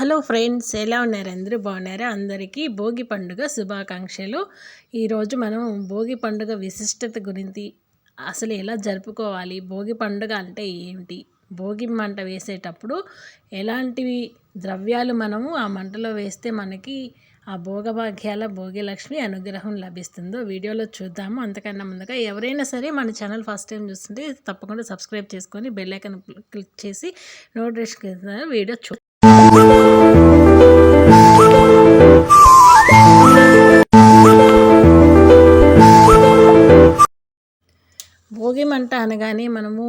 Hello friends ఎలా ఉన్నారు? అందరూ బాగున్నారా? అందరికీ భోగి పండుగ శుభాకాంక్షలు. ఈరోజు మనం భోగి పండుగ విశిష్టత గురించి అసలు ఎలా జరుపుకోవాలి? భోగి పండుగ అంటే ఏమిటి భోగి మంట వేసేటప్పుడు ఎలాంటివి ద్రవ్యాలు మనము ఆ మంటలో వేస్తే మనకి ఆ భోగభాగ్యాల భోగిలక్ష్మి అనుగ్రహం లభిస్తుందో వీడియోలో చూద్దాము. అంతకన్నా ముందుగా ఎవరైనా సరే మన ఛానల్ ఫస్ట్ టైం చూస్తుంటే తప్పకుండా సబ్స్క్రైబ్ చేసుకొని బెల్లైకన్ క్లిక్ చేసి నోటిఫికేషన్ వీడియో చూ కానీ అనగానే మనము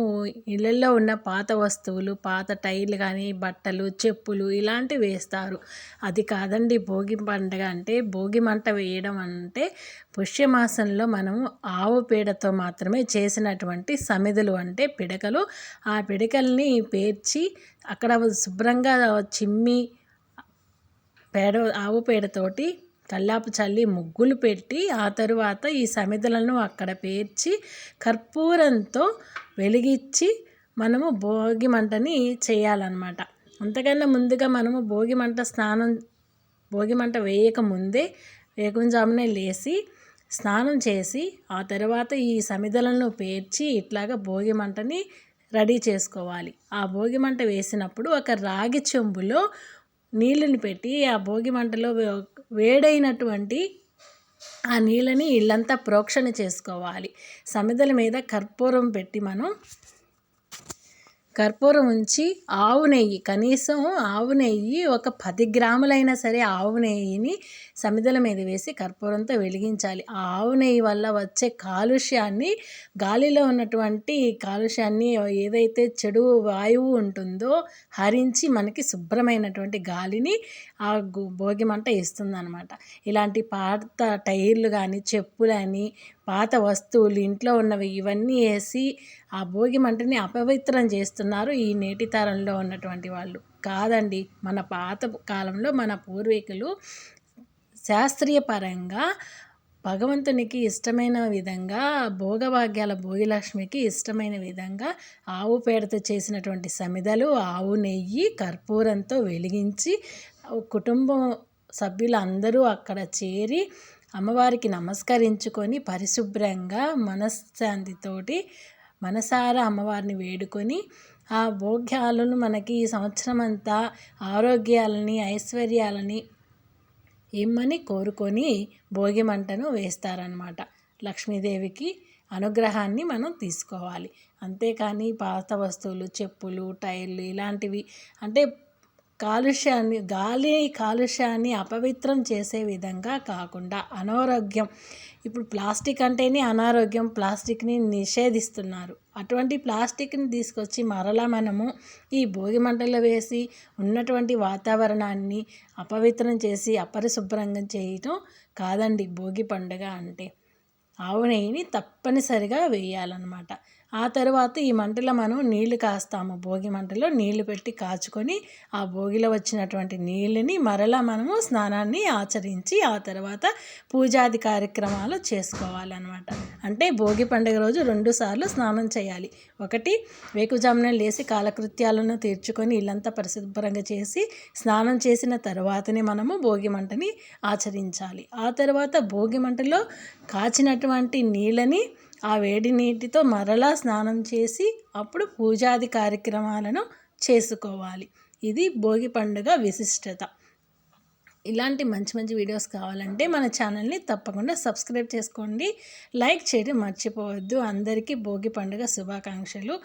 ఇళ్ళల్లో ఉన్న పాత వస్తువులు పాత టైర్లు కానీ బట్టలు చెప్పులు ఇలాంటివి వేస్తారు. అది కాదండి భోగి పండుగ అంటే భోగి మంట వేయడం అంటే పుష్యమాసంలో మనము ఆవు పేడతో మాత్రమే చేసినటువంటి సమిధులు అంటే పిడకలు. ఆ పిడకల్ని పేర్చి అక్కడ శుభ్రంగా చిమ్మి పేడ ఆవు పేడతోటి కల్లాపు చల్లి ముగ్గులు పెట్టి ఆ తరువాత ఈ సమిధలను అక్కడ పేర్చి కర్పూరంతో వెలిగించి మనము భోగి మంటని చేయాలన్నమాట. అంతకన్నా ముందుగా మనము భోగి మంట స్నానం భోగి మంట వేయక ముందే వేకుంజామునే లేచి స్నానం చేసి ఆ తర్వాత ఈ సమిధలను పేర్చి ఇట్లాగా భోగి మంటని రెడీ చేసుకోవాలి. ఆ భోగి మంట వేసినప్పుడు ఒక రాగి చెంబులో నీళ్ళని పెట్టి ఆ భోగి మంటలో వేడైనటువంటి ఆ నీళ్ళని ఇల్లంతా ప్రోక్షణ చేసుకోవాలి. సమిదల మీద కర్పూరం పెట్టి మనం కర్పూరం ఉంచి ఆవు నెయ్యి కనీసం ఆవు నెయ్యి ఒక పది గ్రాములైనా సరే ఆవు నెయ్యిని సమిదల మీద వేసి కర్పూరంతో వెలిగించాలి. ఆ ఆవు నెయ్యి వల్ల వచ్చే కాలుష్యాన్ని గాలిలో ఉన్నటువంటి కాలుష్యాన్ని ఏదైతే చెడు వాయువు ఉంటుందో హరించి మనకి శుభ్రమైనటువంటి గాలిని ఆ భోగి మంట ఇస్తుందన్నమాట. ఇలాంటి పాత టైర్లు కానీ చెప్పులని పాత వస్తువులు ఇంట్లో ఉన్నవి ఇవన్నీ వేసి ఆ భోగి మంటని అపవిత్రం చేస్తున్నారు ఈ నేటి తరంలో ఉన్నటువంటి వాళ్ళు. కాదండి మన పాత కాలంలో మన పూర్వీకులు శాస్త్రీయ పరంగా భగవంతునికి ఇష్టమైన విధంగా భోగభాగ్యాల భోగిలక్ష్మికి ఇష్టమైన విధంగా ఆవు పేడతో చేసినటువంటి సమిదలు ఆవు నెయ్యి కర్పూరంతో వెలిగించి కుటుంబం సభ్యులందరూ అక్కడ చేరి అమ్మవారికి నమస్కరించుకొని పరిశుభ్రంగా మనశ్శాంతితోటి మనసారా అమ్మవారిని వేడుకొని ఆ భోగ్యాలను మనకి ఈ సంవత్సరం అంతా ఆరోగ్యాలని ఐశ్వర్యాలని ఇమ్మని కోరుకొని భోగి మంటను వేస్తారనమాట లక్ష్మీదేవికి అనుగ్రహాన్ని మనం తీసుకోవాలి. అంతేకాని పాత వస్తువులు చెప్పులు టైర్లు ఇలాంటివి అంటే కాలుష్యాన్ని గాలి కాలుష్యాన్ని అపవిత్రం చేసే విధంగా కాకుండా అనారోగ్యం. ఇప్పుడు ప్లాస్టిక్ అంటేనే అనారోగ్యం. ప్లాస్టిక్ని నిషేధిస్తున్నారు. అటువంటి ప్లాస్టిక్ని తీసుకొచ్చి మరలా మనము ఈ భోగి మంటల్లో వేసి ఉన్నటువంటి వాతావరణాన్ని అపవిత్రం చేసి అపరిశుభ్రంగా చేయటం కాదండి. భోగి పండుగ అంటే ఆవు నెయ్యిని తప్పనిసరిగా వేయాలన్నమాట. ఆ తర్వాత ఈ మంటలో మనం నీళ్ళు కాస్తాము. భోగి మంటలో నీళ్ళు పెట్టి కాచుకొని ఆ భోగిలో వచ్చినటువంటి నీళ్ళని మరలా మనము స్నానాన్ని ఆచరించి ఆ తర్వాత పూజాది కార్యక్రమాలు చేసుకోవాలన్నమాట. అంటే భోగి పండుగ రోజు రెండు సార్లు స్నానం చేయాలి. ఒకటి వేకుజామున లేసి కాలకృత్యాలను తీర్చుకొని ఇల్లంతా పరిశుభ్రంగా చేసి స్నానం చేసిన తర్వాతనే మనము భోగి మంటని ఆచరించాలి. ఆ తర్వాత భోగి మంటలో కాచినటువంటి నీళ్ళని ఆ వేడి నీటితో మరలా స్నానం చేసి అప్పుడు పూజాది కార్యక్రమాలను చేసుకోవాలి. ఇది భోగి పండుగ విశిష్టత. ఇలాంటి మంచి మంచి వీడియోస్ కావాలంటే మన ఛానల్ని తప్పకుండా సబ్స్క్రైబ్ చేసుకోండి. లైక్ చేయడం మర్చిపోవద్దు. అందరికీ భోగి పండుగ శుభాకాంక్షలు.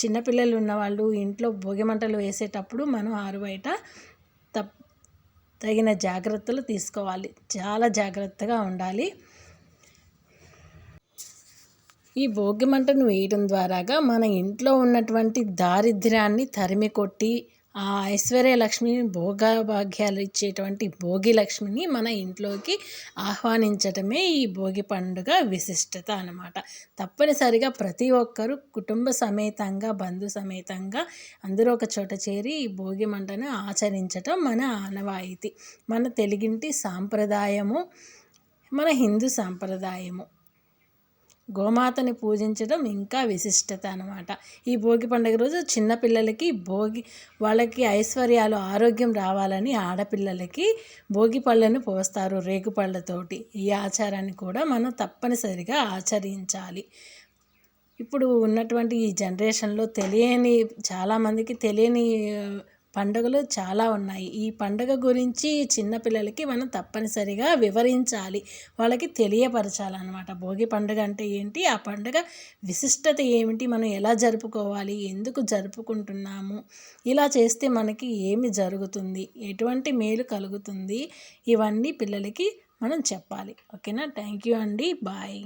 చిన్నపిల్లలు ఉన్నవాళ్ళు ఇంట్లో భోగి మంటలు వేసేటప్పుడు మనం ఆరు బయట తప్ తగిన జాగ్రత్తలు తీసుకోవాలి. చాలా జాగ్రత్తగా ఉండాలి. ఈ భోగి మంటను వేయడం ద్వారాగా మన ఇంట్లో ఉన్నటువంటి దారిద్ర్యాన్ని తరిమి కొట్టి ఆ ఐశ్వర్య లక్ష్మిని భోగభాగ్యాలు ఇచ్చేటువంటి భోగి లక్ష్మిని మన ఇంట్లోకి ఆహ్వానించటమే ఈ భోగి పండుగ విశిష్టత అనమాట తప్పనిసరిగా ప్రతి ఒక్కరూ కుటుంబ సమేతంగా బంధు సమేతంగా అందరూ ఒక చోట చేరి ఈ భోగి మంటను ఆచరించటం మన ఆనవాయితీ. మన తెలుగింటి సాంప్రదాయము మన హిందూ సాంప్రదాయము. గోమాతని పూజించడం ఇంకా విశిష్టత అనమాట ఈ భోగి పండుగ రోజు చిన్నపిల్లలకి భోగి వాళ్ళకి ఐశ్వర్యాలు ఆరోగ్యం రావాలని ఆడపిల్లలకి భోగి పళ్ళను పోస్తారు రేగుపళ్ళతోటి ఈ ఆచారాన్ని కూడా మనం తప్పనిసరిగా ఆచరించాలి. ఇప్పుడు ఉన్నటువంటి ఈ జనరేషన్లో తెలియని చాలామందికి తెలియని పండుగలు చాలా ఉన్నాయి. ఈ పండుగ గురించి చిన్నపిల్లలకి మనం తప్పనిసరిగా వివరించాలి. వాళ్ళకి తెలియపరచాలన్నమాట. భోగి పండుగ అంటే ఏంటి? ఆ పండుగ విశిష్టత ఏమిటి? మనం ఎలా జరుపుకోవాలి? ఎందుకు జరుపుకుంటున్నాము? ఇలా చేస్తే మనకి ఏమి జరుగుతుంది? ఎటువంటి మేలు కలుగుతుంది? ఇవన్నీ పిల్లలకి మనం చెప్పాలి. ఓకేనా? థ్యాంక్ యూ అండి. బాయ్.